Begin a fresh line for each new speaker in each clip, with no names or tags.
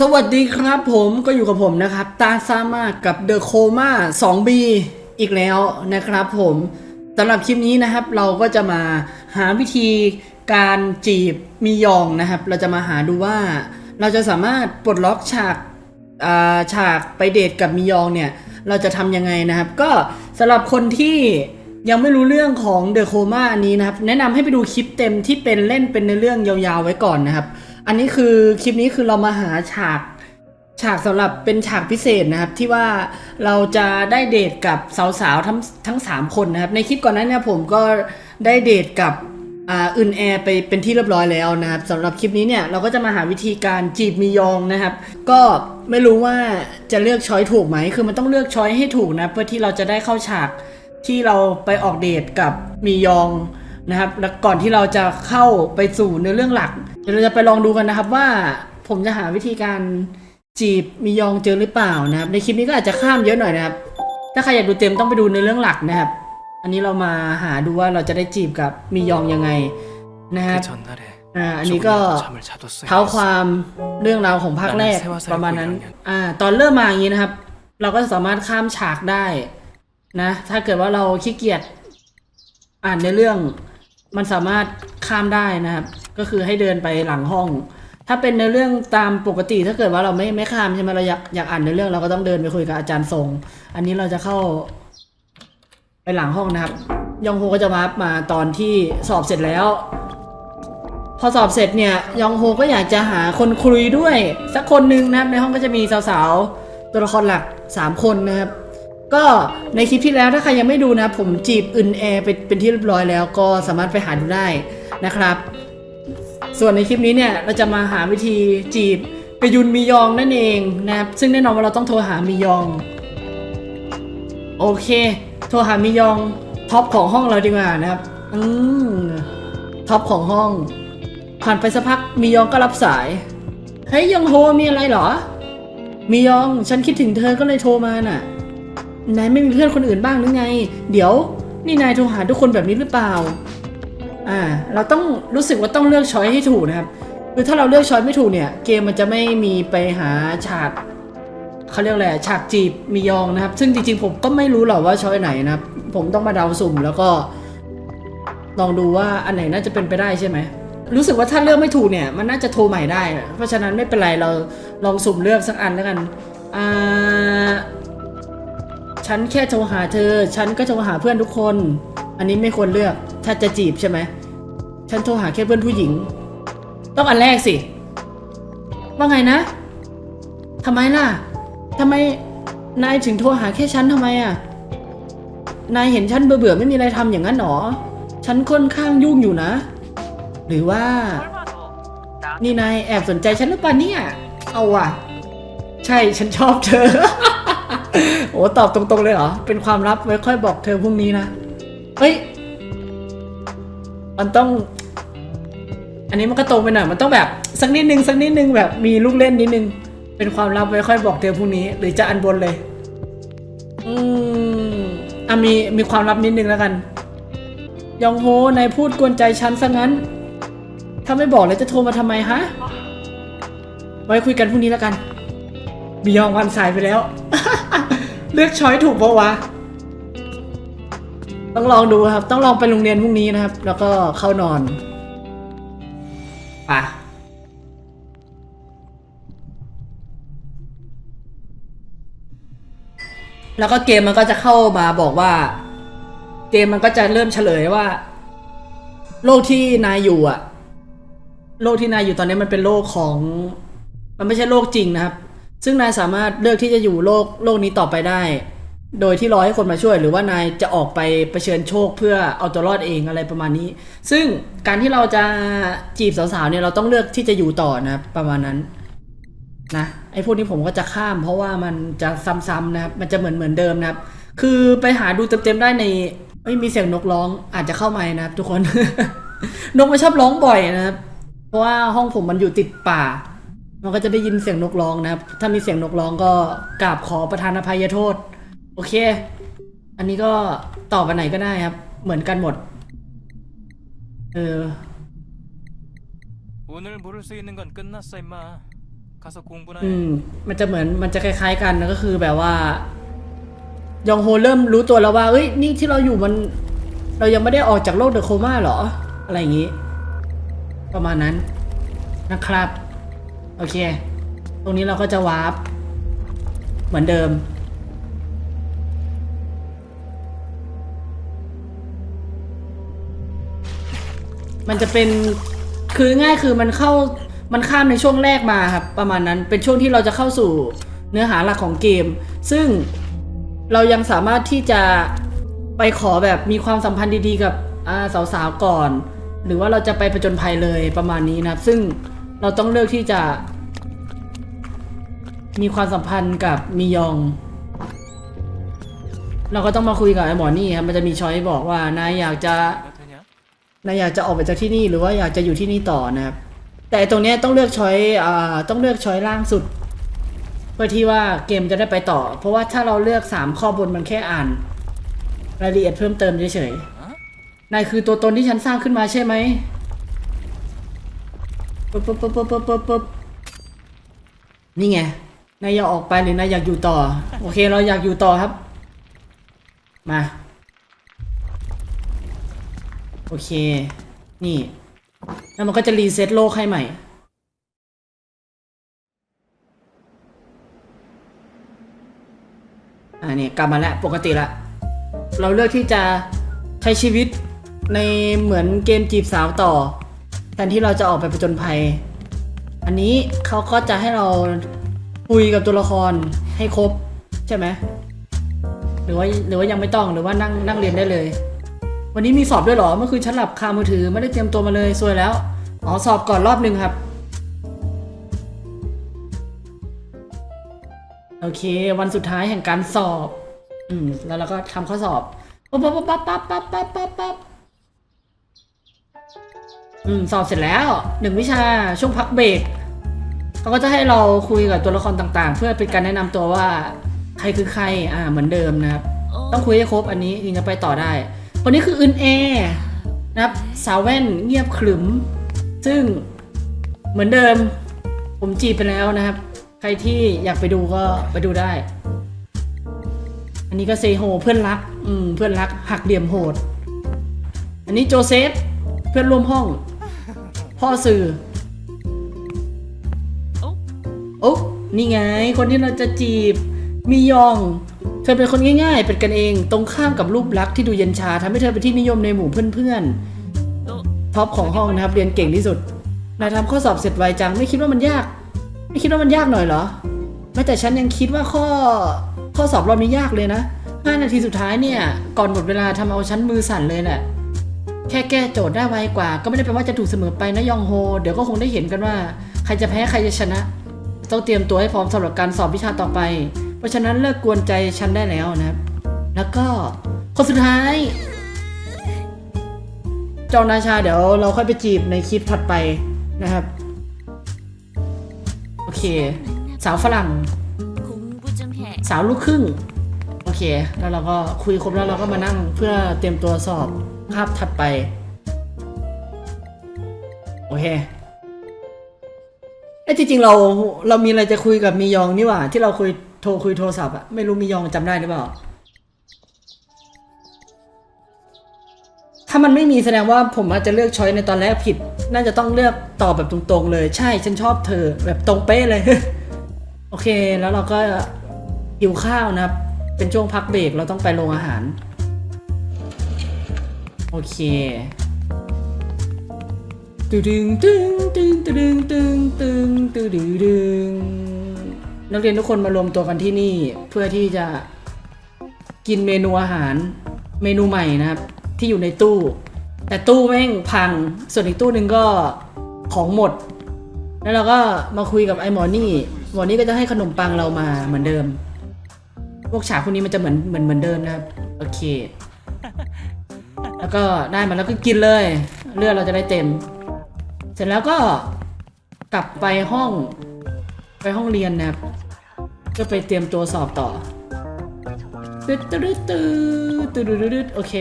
สวัสดีครับผมก็อยู่กับผมนะครับ ตาซามากับเดอะโคมา 2B อีกแล้วนะครับผมสำหรับคลิปนี้นะครับเราก็จะมาหาวิธีการจีบมียองนะครับ เราจะมาหาดูว่า เราจะสามารถปลดล็อกฉากอ่าฉากไปเดทกับมียองเนี่ย เราจะทำยังไงนะครับ ก็สำหรับคนที่ยังไม่รู้เรื่องของเดอะโคมานี้นะครับ แนะนำให้ไปดูคลิปเต็มที่เป็นเล่นเป็นในเรื่องยาวๆไว้ก่อนนะครับ อันนี้คือคลิปนี้คือเรามาหาฉากฉากสำหรับเป็นฉากพิเศษนะครับ ที่ว่าเราจะได้เดทกับสาวๆทั้งทั้งสามคนนะครับ ในคลิปก่อนหนั้นเนี่ยผมก็ได้เดทกับอ่าอึนแอร์ไปเป็นที่เรียบร้อยแล้วนะครับสำหรับคลิปนี้เนี่ยเราก็จะมาหาวิธีการจีบมียองนะครับ ก็ไม่รู้ว่าจะเลือกช้อยถูกไหมคือมันต้องเลือกช้อยให้ถูกนะเพื่อที่เราจะได้เข้าฉากที่เราไปออกเดทกับมียอง นะครับแล้วก่อนที่เราจะเข้าไปสู่ในเรื่องหลัก เดี๋ยวเราจะไปลองดูกันนะครับว่าผมจะหาวิธีการจีบมียองเจอหรือเปล่านะครับ ในคลิปนี้ก็อาจจะข้ามเยอะหน่อยนะครับ ถ้าใครอยากดูเต็มต้องไปดูในเรื่องหลักนะครับ อันนี้เรามาหาดูว่าเราจะได้จีบกับมียองยังไงนะครับอ่าอันนี้ก็เท้าความเรื่องราวของภาคแรกประมาณนั้นอ่าตอนเริ่มมาอย่างนี้นะครับ เราก็สามารถข้ามฉากได้นะ ถ้าเกิดว่าเราขี้เกียจอ่านในเรื่อง มันสามารถข้ามได้นะครับ ก็คือให้เดินไปหลังห้อง ถ้าเป็นในเรื่องตามปกติถ้าเกิดว่าเราไม่ไม่ข้ามใช่ไหมเราอยากอยากอ่านในเรื่องเราก็ต้องเดินไปคุยกับอาจารย์ทรง อันนี้เราจะเข้า ไปหลังห้องนะครับ ยองโฮก็จะมามาตอนที่สอบเสร็จแล้ว พอสอบเสร็จเนี่ย ยองโฮก็อยากจะหาคนคุยด้วย สักคนหนึ่งนะครับ ในห้องก็จะมีสาวๆตัวละครหลัก3คนนะครับ ก็ในคลิปที่แล้วถ้าใครยังไม่ดูนะ ผมจีบอึนแอร์เป็นเป็นที่เรียบร้อยแล้วก็สามารถไปหาดูได้นะครับ ส่วนในคลิปนี้เนี่ยเราจะมาหาวิธีจีบไปยุนมียองนั่นเองนะครับซึ่งแน่นอนว่าเราต้องโทรหามียอง โอเค โทรหามียองท็อปของห้องเราดีกว่านะครับอืมท็อปของห้อง ผ่านไปสักพักมียองก็รับสายเฮ้ยยองโฮมีอะไรเหรอ มียองฉันคิดถึงเธอก็เลยโทรมาน่ะ นายไม่มีเพื่อนคนอื่นบ้างหรือไง เดี๋ยว นี่นายโทรหาทุกคนแบบนี้หรือเปล่า อ่า เราต้องรู้สึกว่าต้องเลือกช้อยให้ถูกนะครับ คือถ้าเราเลือกช้อยไม่ถูกเนี่ย เกมมันจะไม่มีไปหาฉากเขาเรียกอะไรฉากจีบมียองนะครับ ซึ่งจริงๆผมก็ไม่รู้หรอกว่าช้อยไหนนะครับ ผมต้องมาเดาสุ่มแล้วก็ ลองดูว่าอันไหนน่าจะเป็นไปได้ใช่ไหมรู้สึกว่าถ้าเลือกไม่ถูกเนี่ยมันน่าจะโทรใหม่ได้ เพราะฉะนั้นไม่เป็นไรเราลองสุ่มเลือกสักอันแล้วกัน อ่า ฉันแค่โทรหาเธอ ฉันก็โทรหาเพื่อนทุกคน อันนี้ไม่ควรเลือก ถ้าจะจีบใช่ไหม ฉันโทรหาแค่เพื่อนผู้หญิง ต้องอันแรกสิ ว่าไงนะทำไมล่ะทำไมนายถึงโทรหาแค่ฉันทำไมอะ นายเห็นฉันเบื่อๆไม่มีอะไรทำอย่างนั้นหรอ ฉันค่อนข้างยุ่งอยู่นะ หรือว่า นี่นายแอบสนใจฉันหรือเปล่าเนี่ย เอาว่ะ ใช่ฉันชอบเธอ โอ้ตอบตรงๆเลยเหรอ เป็นความลับไว้ค่อยบอกเธอพรุ่งนี้นะ เฮ้ย มันต้อง อันนี้มันก็ตรงไปหน่อย มันต้องแบบสักนิดนึงสักนิดนึงแบบมีลูกเล่นนิดนึง เป็นความลับไว้ค่อยบอกเธอพรุ่งนี้ หรือจะอันบนเลย อืมอะมีมีความลับนิดนึงแล้วกัน ยองโฮนายพูดกวนใจฉันซะงั้น ถ้าไม่บอกแล้วจะโทรมาทำไมฮะ ไว้คุยกันพรุ่งนี้แล้วกัน มียองวันสายไปแล้ว เลือกช้อยถูกปะวะ ต้องลองดูครับ ต้องลองไปโรงเรียนพรุ่งนี้นะครับ แล้วก็เข้านอนป่ะแล้วก็เกมมันก็จะเข้ามาบอกว่า เกมมันก็จะเริ่มเฉลยว่า โลกที่นายอยู่อะโลกที่นายอยู่ตอนนี้มันเป็นโลกของ มันไม่ใช่โลกจริงนะครับ ซึ่งนายสามารถเลือกที่จะอยู่โลกโลกนี้ต่อไปได้ โดยที่รอให้คนมาช่วย หรือว่านายจะออกไปเผชิญโชคเพื่อเอาตัวรอดเองอะไรประมาณนี้ ซึ่งการที่เราจะจีบสาวๆเนี่ยเราต้องเลือกที่จะอยู่ต่อนะประมาณนั้นนะไอ้พวกนี้ผมก็จะข้าม เพราะว่ามันจะซ้ำๆนะครับมันจะเหมือนเหมือนเดิมนะครับ คือไปหาดูเต็มๆได้ในเอ้ยมีเสียงนกร้องอาจจะเข้ามานะครับ ทุกคน นกมันชอบร้องบ่อยนะครับ เพราะว่าห้องผมมันอยู่ติดป่า มันก็จะได้ยินเสียงนกร้องนะครับ ถ้ามีเสียงนกร้องก็กราบขอประทานอภัยโทษ โอเค อันนี้ก็ตอบอันไหนก็ได้ครับ เหมือนกันหมด เออ
오늘 모를 수 있는 건 끝났어 임마 가서 공부나
อื
해.
ม มันจะเหมือนมันจะคล้าย ๆ กันนะก็คือแบบว่า ยองโฮเริ่มรู้ตัวแล้วว่า เอ้ย นี่ที่เราอยู่มัน เรายังไม่ได้ออกจากโลกเดอะโคม่าหรอ อะไรอย่างนี้ ประมาณนั้นนะครับ โอเค ตรงนี้เราก็จะวาร์ปเหมือนเดิม มันจะเป็นคือง่ายคือมันเข้ามันข้ามในช่วงแรกมาครับประมาณนั้นเป็นช่วงที่เราจะเข้าสู่เนื้อหาหลักของเกม ซึ่งเรายังสามารถที่จะไปขอแบบมีความสัมพันธ์ดีๆกับสาวๆก่อน หรือว่าเราจะไปผจญภัยเลยประมาณนี้นะครับ ซึ่ง เราต้องเลือกที่จะ มีความสัมพันธ์กับมียอง เราก็ต้องมาคุยกับไอ้หมอนี่ครับมันจะมีช้อยบอกว่านายอยากจะนายอยากจะออกไปจากที่นี่หรือว่าอยากจะอยู่ที่นี่ต่อนะครับ แต่ตรงนี้ต้องเลือกช้อยอ่าต้องเลือกช้อยล่างสุด เพื่อที่ว่าเกมจะได้ไปต่อ เพราะว่าถ้าเราเลือก 3 ข้อบนมันแค่อ่าน รายละเอียดเพิ่มเติมเฉยๆนายคือตัวตนที่ฉันสร้างขึ้นมาใช่ไหม ปึ๊บปึ๊บปึ๊บปึ๊บปึ๊บปึ๊บปึ๊บนี่ไงนายอยากออกไปหรือนายอยากอยู่ต่อ โอเคเราอยากอยู่ต่อครับ มาโอเค นี่ แล้วมันก็จะรีเซ็ตโลกให้ใหม่ อ่านี่กลับมาแล้วปกติละ เราเลือกที่จะใช้ชีวิตในเหมือนเกมจีบสาวต่อ แทนที่เราจะออกไปประจนภัย อันนี้เขาก็จะให้เราคุยกับตัวละครให้ครบใช่ไหมหรือว่าหรือว่ายังไม่ต้องหรือว่านั่งนั่งเรียนได้เลย วันนี้มีสอบด้วยหรอเมื่อคืนฉันหลับคามือถือไม่ได้เตรียมตัวมาเลยซวยแล้วอ๋อสอบก่อนรอบหนึ่งครับโอเค วันสุดท้ายแห่งการสอบ อืม แล้วเราก็ทำข้อสอบปั๊บปั๊บปั๊บปั๊บปั๊บปั๊บปั๊บ อืมสอบเสร็จแล้วหนึ่งวิชาช่วงพักเบรกเขาก็จะให้เราคุยกับตัวละครต่างๆ เพื่อเป็นการแนะนำตัวว่า ใครคือใครอ่าเหมือนเดิมนะครับ ต้องคุยให้ครบอันนี้ถึงจะไปต่อได้คนนี้คืออึนแอนะครับสาวแว่นเงียบขรึม ซึ่งเหมือนเดิม ผมจีบไปแล้วนะครับ ใครที่อยากไปดูก็ไปดูได้ อันนี้ก็เซโฮเพื่อนรัก อืมเพื่อนรักหักเหลี่ยมโหด อันนี้โจเซฟเพื่อนร่วมห้อง พ่อสื่อโอ้นี่ไง คนที่เราจะจีบ มียอง เธอเป็นคนง่าย ๆ เป็นกันเอง ตรงข้ามกับรูปลักษณ์ที่ดูเย็นชาทำให้เธอเป็นที่นิยมในหมู่เพื่อนๆท็อปของห้องนะครับ เรียนเก่งที่สุด นายทำข้อสอบเสร็จไวจัง ไม่คิดว่ามันยาก ไม่คิดว่ามันยากหน่อยเหรอ แม้แต่ฉันยังคิดว่าข้อ ข้อสอบรอบนี้ยากเลยนะห้านาทีสุดท้ายเนี่ย ก่อนหมดเวลาทำเอาฉันมือสั่นเลยแหละ แค่แก้โจทย์ได้ไวกว่า ก็ไม่ได้แปลว่าจะถูกเสมอไปนะยองโฮ เดี๋ยวก็คงได้เห็นกันว่า ใครจะแพ้ใครจะชนะ ต้องเตรียมตัวให้พร้อมสำหรับการสอบวิชาต่อไป เพราะฉะนั้นเลิกกวนใจฉันได้แล้วนะครับ แล้วก็คนสุดท้ายจองนาชาเดี๋ยวเราค่อยไปจีบในคลิปถัดไปนะครับ โอเค สาวฝรั่ง สาวลูกครึ่ง โอเค แล้วเราก็คุยครบแล้วเราก็มานั่งเพื่อเตรียมตัวสอบ ภาพถัดไป โอเคไอ้จริงๆเราเรามีอะไรจะคุยกับมียองนี่หว่า ที่เราคุยโทรคุยโทรศัพท์อะไม่รู้มียองจำได้หรือเปล่า ถ้ามันไม่มีแสดงว่าผมอาจจะเลือกช้อยในตอนแรกผิด น่าจะต้องเลือกตอบแบบตรงๆ เลย ใช่ฉันชอบเธอแบบตรงเป๊ะเลย โอเคแล้วเราก็หิวข้าวนะครับ เป็นช่วงพักเบรกเราต้องไปโรงอาหาร โอเคตึดึงตึงตึงตึงตึงตึงตึงตึงตึงนักเรียนทุกคนมารวมตัวกันที่นี่ เพื่อที่จะกินเมนูอาหารเมนูใหม่นะครับ ที่อยู่ในตู้ แต่ตู้แม่งพังส่วนอีกตู้หนึ่งก็ของหมด แล้วเราก็มาคุยกับไอ้หมอนี่หมอนี่ก็จะให้ขนมปังเรามาเหมือนเดิม พวกฉากพวกนี้มันจะเหมือนเหมือนเหมือนเดิมนะครับ โอเค แล้วก็ได้มาแล้วก็กินเลย เลือดเราจะได้เต็ม เสร็จแล้วก็กลับไปห้อง ไปห้องเรียนนะครับก็ไปเตรียมตัวสอบต่อตึ๊ดตึ๊ดตึ๊ดตึ๊ดตึ๊ดตึ๊ดโอเค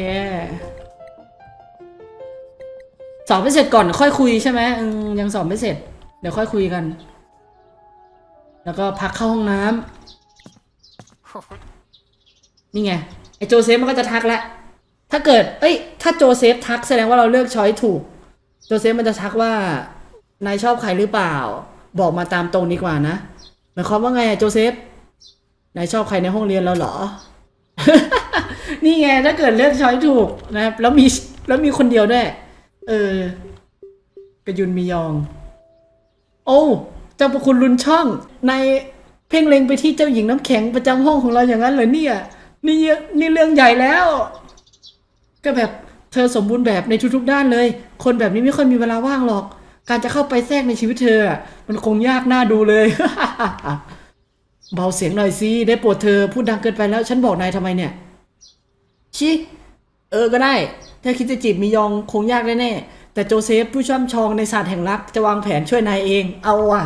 สอบไม่เสร็จก่อนค่อยคุยใช่ไหมอืมยังสอบไม่เสร็จ เดี๋ยวค่อยคุยกัน แล้วก็พักเข้าห้องน้ำนี่ไงไอโจเซฟมันก็จะทักแล้ว ถ้าเกิด เอ้ย ถ้าโจเซฟทักแสดงว่าเราเลือกช้อยถูก โจเซฟมันจะทักว่านายชอบใครหรือเปล่า บอกมาตามตรงดีกว่านะหมายความว่าไงอะโจเซฟนายชอบใครในห้องเรียนเราเหรอ นี่ไงถ้าเกิดเลือกช้อยถูกนะครับ แล้วมีแล้วมีคนเดียวด้วยเออกระยุนมียอง โอ้เจ้าประคุณลุนช่องในเพ่งเล็งไปที่เจ้าหญิงน้ำแข็งประจำห้องของเราอย่างนั้นเหรอเนี่ย นี่เยอะนี่เรื่องใหญ่แล้ว ก็แบบเธอสมบูรณ์แบบในทุกๆด้านเลย คนแบบนี้ไม่ค่อยมีเวลาว่างหรอก การจะเข้าไปแทรกในชีวิตเธอ มันคงยากน่าดูเลย เบาเสียงหน่อยสิได้โปรดเธอพูดดังเกินไปแล้ว ฉันบอกนายทำไมเนี่ยชิเออก็ได้ ถ้าคิดจะจีบมียองคงยากแน่ๆแต่โจเซฟผู้ช่ำชองในศาสตร์แห่งรัก จะวางแผนช่วยนายเอง เอาว่ะ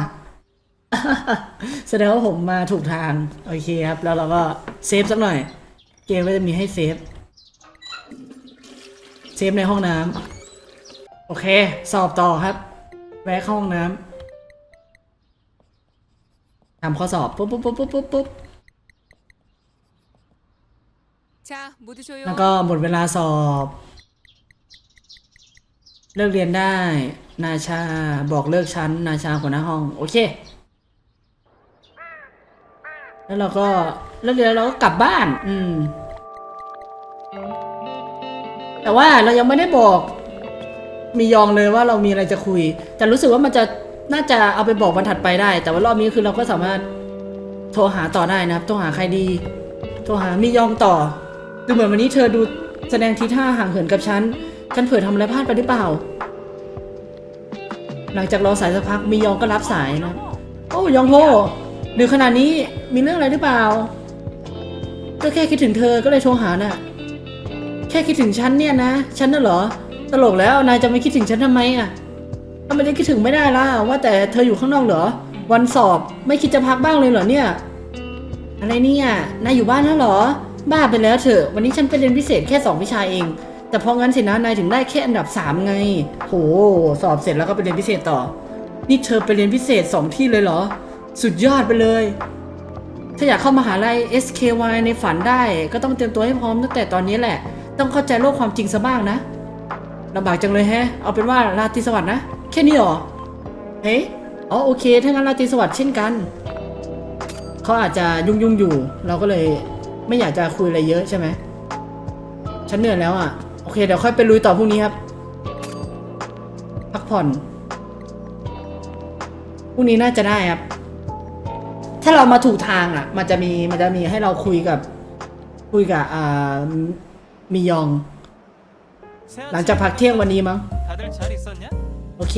แสดงว่าผมมาถูกทาง โอเคครับ แล้วเราก็เซฟสักหน่อย เกมก็จะมีให้เซฟ เซฟในห้องน้ำโอเค สอบต่อครับ แวะเข้าห้องน้ำทำข้อสอบปุ๊บปุ๊บปุ๊บปุ๊บปุ๊บปุ๊บแล้วก็หมดเวลาสอบ เลิกเรียนได้ นาชาบอกเลิกชั้น นาชาหัวหน้าห้อง โอเค แล้วเราก็เลิกเรียนเราก็กลับบ้าน อืม แต่ว่าเรายังไม่ได้บอกมียองเลยว่าเรามีอะไรจะคุย แต่รู้สึกว่ามันจะน่าจะเอาไปบอกวันถัดไปได้ แต่ว่ารอบนี้คือเราก็สามารถโทรหาต่อได้นะครับ โทรหาใครดี โทรหามียองต่อ ดูเหมือนวันนี้เธอดูแสดงทีท่าห่างเหินกับฉัน ฉันเผื่อทำอะไรพลาดไปหรือเปล่า หลังจากรอสายสักพักมียองก็รับสายนะ โอ้ยองโฮหรือขนาดนี้มีเรื่องอะไรหรือเปล่า ก็แค่คิดถึงเธอก็เลยโทรหาน่ะ แค่คิดถึงฉันเนี่ยนะ ฉันน่ะเหรอ ตลกแล้ว นายจะไม่คิดถึงฉันทำไมอะทำไมจะคิดถึงไม่ได้ล่ะ ว่าแต่เธออยู่ข้างนอกเหรอ วันสอบไม่คิดจะพักบ้างเลยเหรอเนี่ย อะไรเนี่ย นายอยู่บ้านแล้วเหรอ บ้าไปแล้วเถอะ วันนี้ฉันไปเรียนพิเศษแค่สองวิชาเอง แต่พองั้นสินะ นายถึงได้แค่อันดับสามไง โห สอบเสร็จแล้วก็ไปเรียนพิเศษต่อ นี่เธอไปเรียนพิเศษสองที่เลยเหรอ สุดยอดไปเลยถ้าอยากเข้ามหาลัย SKY ในฝันได้ ก็ต้องเตรียมตัวให้พร้อมตั้งแต่ตอนนี้แหละ ต้องเข้าใจโลกความจริงซะบ้างนะลำบากจังเลยแฮะ เอาเป็นว่าราตรีสวัสดิ์นะ แค่นี้หรอ เฮ้ยอ๋อโอเค ถ้างั้นราตรีสวัสดิ์เช่นกัน เขาอาจจะยุ่งยุ่งอยู่ เราก็เลยไม่อยากจะคุยอะไรเยอะใช่ไหม ฉันเหนื่อยแล้วอะ โอเคเดี๋ยวค่อยไปลุยต่อพรุ่งนี้ครับ พักผ่อน พรุ่งนี้น่าจะได้ครับ ถ้าเรามาถูกทางอะ มันจะมี มันจะมีให้เราคุยกับ คุยกับอ่า มียอง หลังจากพักเที่ยงวันนี้มั้ง โอเค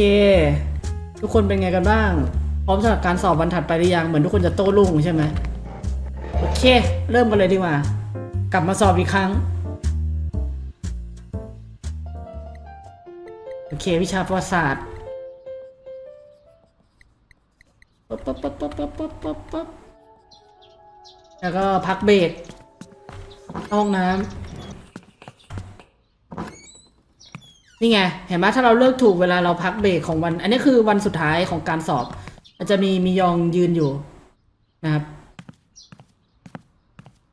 ทุกคนเป็นไงกันบ้าง พร้อมสำหรับการสอบวันถัดไปหรือยัง เหมือนทุกคนจะโต้รุ่งใช่ไหมโอเค เริ่มกันเลยดีกว่า กลับมาสอบอีกครั้ง โอเค วิชาประวัติศาสตร์ปั๊บปั๊บปั๊บปั๊บปั๊บปั๊บปั๊บแล้วก็พักเบรกห้องน้ำ นี่ไง เห็นไหมถ้าเราเลือกถูกเวลาเราพักเบรกของวัน อันนี้คือวันสุดท้ายของการสอบ มันจะมีมียองยืนอยู่นะครับ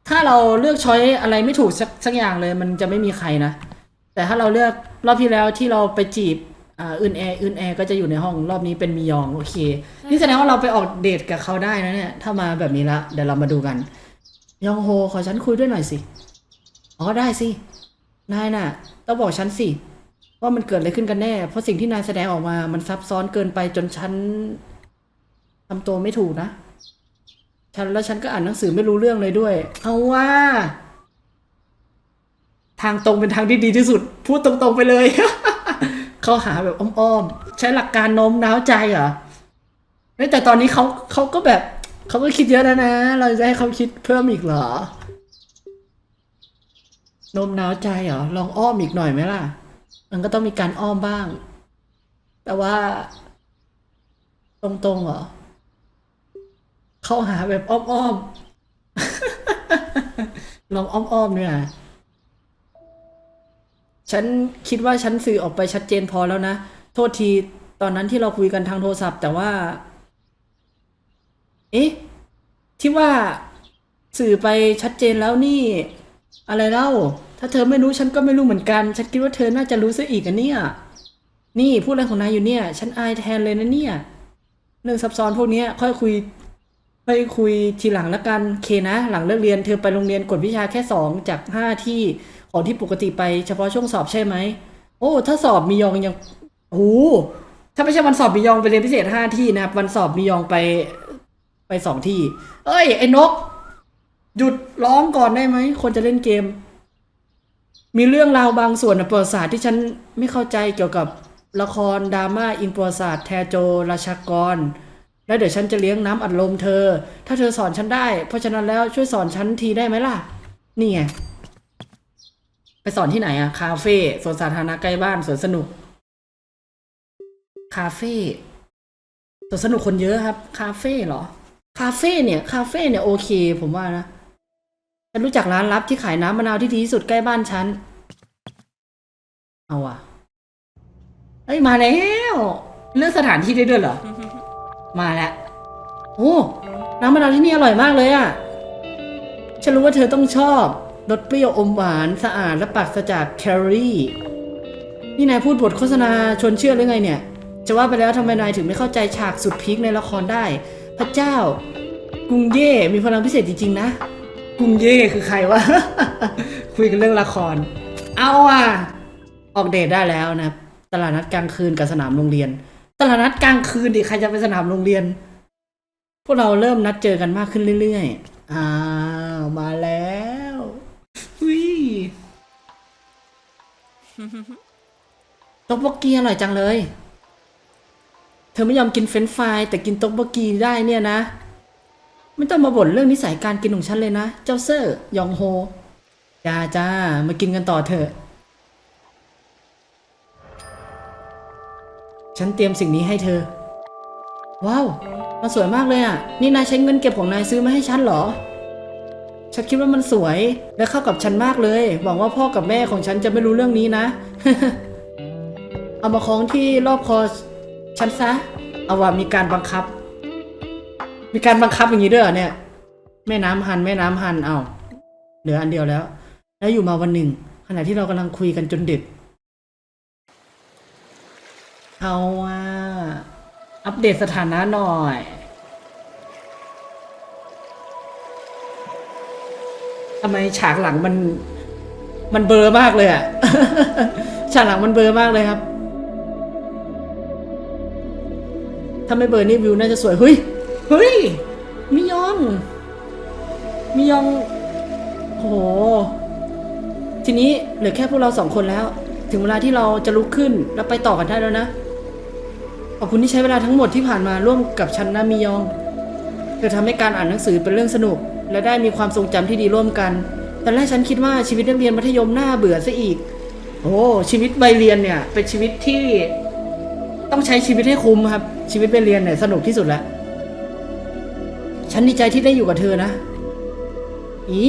ถ้าเราเลือกช้อยอะไรไม่ถูกสักสักอย่างเลย มันจะไม่มีใครนะ แต่ถ้าเราเลือกรอบที่แล้วที่เราไปจีบอ่าอื่นแอร์อื่นแอร์ก็จะอยู่ในห้องรอบนี้เป็นมียองโอเค นี่แสดงว่าเราไปออกเดทกับเขาได้นะเนี่ย ถ้ามาแบบนี้ละเดี๋ยวเรามาดูกัน ยองโฮขอฉันคุยด้วยหน่อยสิ อ๋อได้สินายน่ะ ต้องบอกฉันสิ ว่ามันเกิดอะไรขึ้นกันแน่ เพราะสิ่งที่นายแสดงออกมามันซับซ้อนเกินไปจนฉันทำตัวไม่ถูกนะ ฉันแล้วฉันก็อ่านหนังสือไม่รู้เรื่องเลยด้วย เอาว่า ทางตรงเป็นทางที่ดีที่สุด พูดตรงๆไปเลยเขาหาแบบอ้อมๆ ใช้หลักการโน้มน้าวใจเหรอแต่ตอนนี้เขาเขาก็แบบ เขาก็คิดเยอะแล้วนะ เราจะให้เขาคิดเพิ่มอีกเหรอโน้มน้าวใจเหรอลองอ้อมอีกหน่อยไหมล่ะ มันก็ต้องมีการอ้อมบ้าง แต่ว่า ตรงๆเหรอเข้าหาแบบอ้อมๆลองอ้อมๆเนี่ยฉันคิดว่าฉันสื่อออกไปชัดเจนพอแล้วนะ โทษทีตอนนั้นที่เราคุยกันทางโทรศัพท์ แต่ว่า เอเอ๊ะ ที่ว่าสื่อไปชัดเจนแล้วนี่ อะไรเล่า ถ้าเธอไม่รู้ฉันก็ไม่รู้เหมือนกัน ฉันคิดว่าเธอน่าจะรู้ซะอีกอะเนี่ย นี่พูดอะไรของนายอยู่เนี่ย ฉันอายแทนเลยนะเนี่ย เรื่องซับซ้อนพวกนี้ค่อยคุยค่อยคุยทีหลังละกันเคนะ หลังเลิกเรียนเธอไปโรงเรียนกดวิชาแค่สองจากห้าที่ของที่ปกติไปเฉพาะช่วงสอบใช่ไหม โอ้ ถ้าสอบมียองยังโอ้ถ้าไม่ใช่วันสอบมียองไปเรียนพิเศษห้าที่นะครับ วันสอบมียองไปไปสองที่ เอ้ย ไอ้นก หยุดร้องก่อนได้ไหมคนจะเล่นเกม มีเรื่องราวบางส่วนในประวัติศาสตร์ที่ฉันไม่เข้าใจเกี่ยวกับละครดราม่าอินประวัติศาสตร์แทโจราชากร แล้วเดี๋ยวฉันจะเลี้ยงน้ำอัดลมเธอ ถ้าเธอสอนฉันได้ เพราะฉะนั้นแล้วช่วยสอนฉันทีได้ไหมล่ะ นี่ไง ไปสอนที่ไหนอะคาเฟ่สวนสาธารณะใกล้บ้านสวนสนุก คาเฟ่สวนสนุกคนเยอะครับ คาเฟ่เหรอ คาเฟ่เนี่ย คาเฟ่เนี่ยโอเค ผมว่านะ ฉันรู้จักร้านลับที่ขายน้ำมะนาวที่ดีที่สุดใกล้บ้านฉัน เอาอะเฮ้ยมาแล้ว เลือกสถานที่ได้ด้วยเหรอ มาแล้ว โอ้ น้ำมะนาวที่นี่อร่อยมากเลยอะฉันรู้ว่าเธอต้องชอบรสเปรี้ยวอมหวานสะอาดและปราศจากแคลอรี่ นี่นายพูดบทโฆษณาชวนเชื่อหรือไงเนี่ย จะว่าไปแล้วทำไมนายถึงไม่เข้าใจฉากสุดพีคในละครได้ พระเจ้า กรุงเย่มีพลังพิเศษจริงๆนะ กรุงเย่คือใครวะ คุยกันเรื่องละคร เอาอะ ออกเดทได้แล้วนะครับตลาดนัดกลางคืนกับสนามโรงเรียน ตลาดนัดกลางคืนดิใครจะไปสนามโรงเรียน พวกเราเริ่มนัดเจอกันมากขึ้นเรื่อยๆ อ้าว มาแล้ววิต๊อกบกีอร่อยจังเลย เธอไม่ยอมกินเฟรนช์ฟรายแต่กินต๊อกบกีได้เนี่ยนะ ไม่ต้องมาบ่นเรื่องนิสัยการกินของฉันเลยนะ เจ้าเซอร์ยองโฮจ้าจ้ามากินกันต่อเถอะ ฉันเตรียมสิ่งนี้ให้เธอ ว้าว มันสวยมากเลยอะ นี่นายใช้เงินเก็บของนายซื้อมาให้ฉันเหรอ ฉันคิดว่ามันสวยและเข้ากับฉันมากเลย หวังว่าพ่อกับแม่ของฉันจะไม่รู้เรื่องนี้นะ เอามาคล้องที่รอบคอฉันซะ เอาว่ามีการบังคับ มีการบังคับอย่างนี้ด้วยเหรอเนี่ย แม่น้ำหันแม่น้ำหันเอาเหลืออันเดียวแล้ว แล้วอยู่มาวันหนึ่ง ขณะที่เรากำลังคุยกันจนดึกเอาว่าอัปเดตสถานะหน่อย ทำไมฉากหลังมัน มันเบลอร์มากเลยอะฉากหลังมันเบลอร์มากเลยครับ ถ้าไม่เบลอร์นี่วิวน่าจะสวย เฮ้ย เฮ้ยมิยองมิยองโหทีนี้เหลือแค่พวกเราสองคนแล้ว ถึงเวลาที่เราจะลุกขึ้นแล้วไปต่อกันได้แล้วนะขอบคุณที่ใช้เวลาทั้งหมดที่ผ่านมาร่วมกับฉันนะมิยองเธอทำให้การอ่านหนังสือเป็นเรื่องสนุก และได้มีความทรงจำที่ดีร่วมกันตอนแรกฉันคิดว่าชีวิตนักเรียนมัธยมน่าเบื่อซะอีก โอ้ชีวิตวัยเรียนเนี่ย เป็นชีวิตที่ต้องใช้ชีวิตให้คุ้มครับ ชีวิตวัยเรียนเนี่ยสนุกที่สุดแล้ว ฉันดีใจที่ได้อยู่กับเธอนะ อี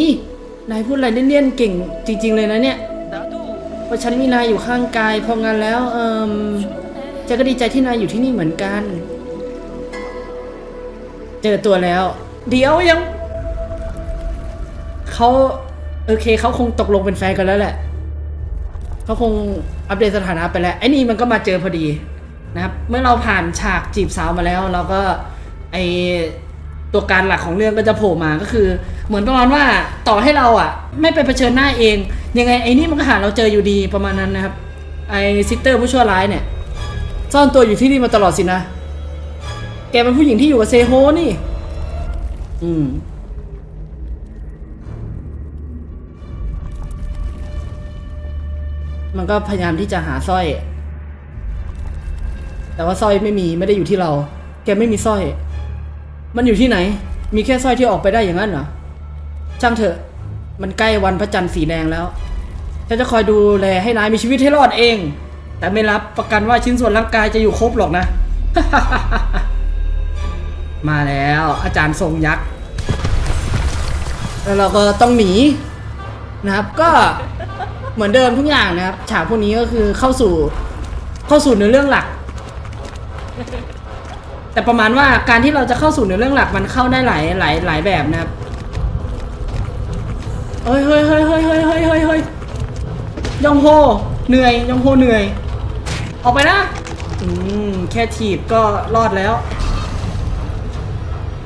นายพูดอะไรเลี่ยนๆเก่งจริง ๆ เลยนะเนี่ยเพราะฉันมีนายอยู่ข้างกายพองั้นแล้ว เอิมฉันก็ดีใจที่นายอยู่ที่นี่เหมือนกัน เจอตัวแล้ว เดี๋ยวยังเขาโอเคเขาคงตกลงเป็นแฟนกันแล้วแหละเขาคงอัปเดตสถานะไปแล้วไอ้นี่มันก็มาเจอพอดีนะครับ เมื่อเราผ่านฉากจีบสาวมาแล้ว เราก็ไอ ตัวการหลักของเรื่องก็จะโผล่มาก็คือ เหมือนประมาณว่าต่อให้เราอะ ไม่ไปเผชิญหน้าเอง ยังไงไอ้นี่มันก็หาเราเจออยู่ดีประมาณนั้นนะครับ ไอซิสเตอร์ผู้ชั่วร้ายเนี่ยซ่อนตัวอยู่ที่นี่มาตลอดสินะ แกเป็นผู้หญิงที่อยู่กับเซโฮนี่ อืมมันก็พยายามที่จะหาสร้อย แต่ว่าสร้อยไม่มีไม่ได้อยู่ที่เรา แกไม่มีสร้อย มันอยู่ที่ไหน มีแค่สร้อยที่ออกไปได้อย่างนั้นเหรอ ช่างเถอะ มันใกล้วันพระจันทร์สีแดงแล้ว ฉันจะคอยดูแลให้นายมีชีวิตให้รอดเอง แต่ไม่รับประกันว่าชิ้นส่วนร่างกายจะอยู่ครบหรอกนะ มาแล้วอาจารย์ทรงยักษ์ แล้วเราก็ต้องหนีนะครับ ก็เหมือนเดิมทุกอย่างนะครับ ฉากพวกนี้ก็คือเข้าสู่เข้าสู่เนื้อเรื่องหลัก แต่ประมาณว่าการที่เราจะเข้าสู่เนื้อเรื่องหลักมันเข้าได้หลายหลายหลายแบบนะครับเฮ้ยเฮ้ยเฮ้ยเฮ้ยเฮ้ยเฮ้ยเฮ้ยเฮ้ยยองโฮเหนื่อยยองโฮเหนื่อย ออกไปนะ อืม แค่ถีบก็รอดแล้ว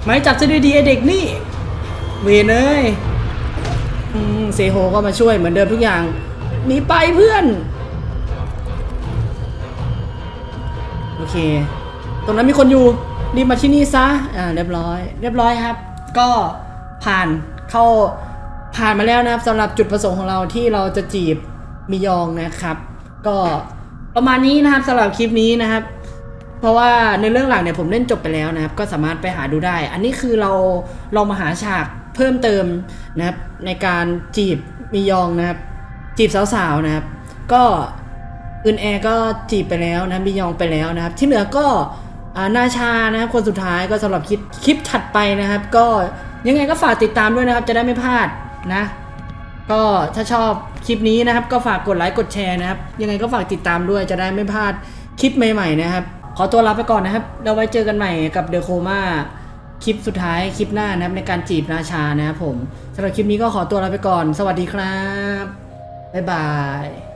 ไม่จับซะดีๆไอเด็กนี่ เวนเอ้ยอืมเซโฮก็มาช่วยเหมือนเดิมทุกอย่างหนีไปเพื่อน โอเค ตรงนั้นมีคนอยู่รีบมาที่นี่ซะอ่าเรียบร้อย เรียบร้อยครับ ก็ผ่านเข้าผ่านมาแล้วนะครับสำหรับจุดประสงค์ของเราที่เราจะจีบมิยองนะครับ ก็ประมาณนี้นะครับสำหรับคลิปนี้นะครับ เพราะว่าในเรื่องหลังเนี่ยผมเล่นจบไปแล้วนะครับ ก็สามารถไปหาดูได้ อันนี้คือเราเรามาหาฉากเพิ่มเติมนะครับ ในการจีบมิยองนะครับ จีบสาวๆนะครับ ก็อื่นแอร์ก็จีบไปแล้วนะมิยองไปแล้วนะครับ ที่เหลือก็ นาชานะครับคนสุดท้ายก็สำหรับคลิปคลิปถัดไปนะครับ ก็ยังไงก็ฝากติดตามด้วยนะครับ จะได้ไม่พลาดนะ ก็ถ้าชอบคลิปนี้นะครับ ก็ฝากกดไลค์กดแชร์นะครับ ยังไงก็ฝากติดตามด้วยจะได้ไม่พลาดคลิปใหม่ ๆ นะครับ ขอตัวลาไปก่อนนะครับเราไว้เจอกันใหม่กับเดอะโคม่าคลิปสุดท้ายคลิปหน้านะครับในการจีบราชานะครับผมสำหรับคลิปนี้ก็ขอตัวลาไปก่อน สวัสดีครับบ๊ายบาย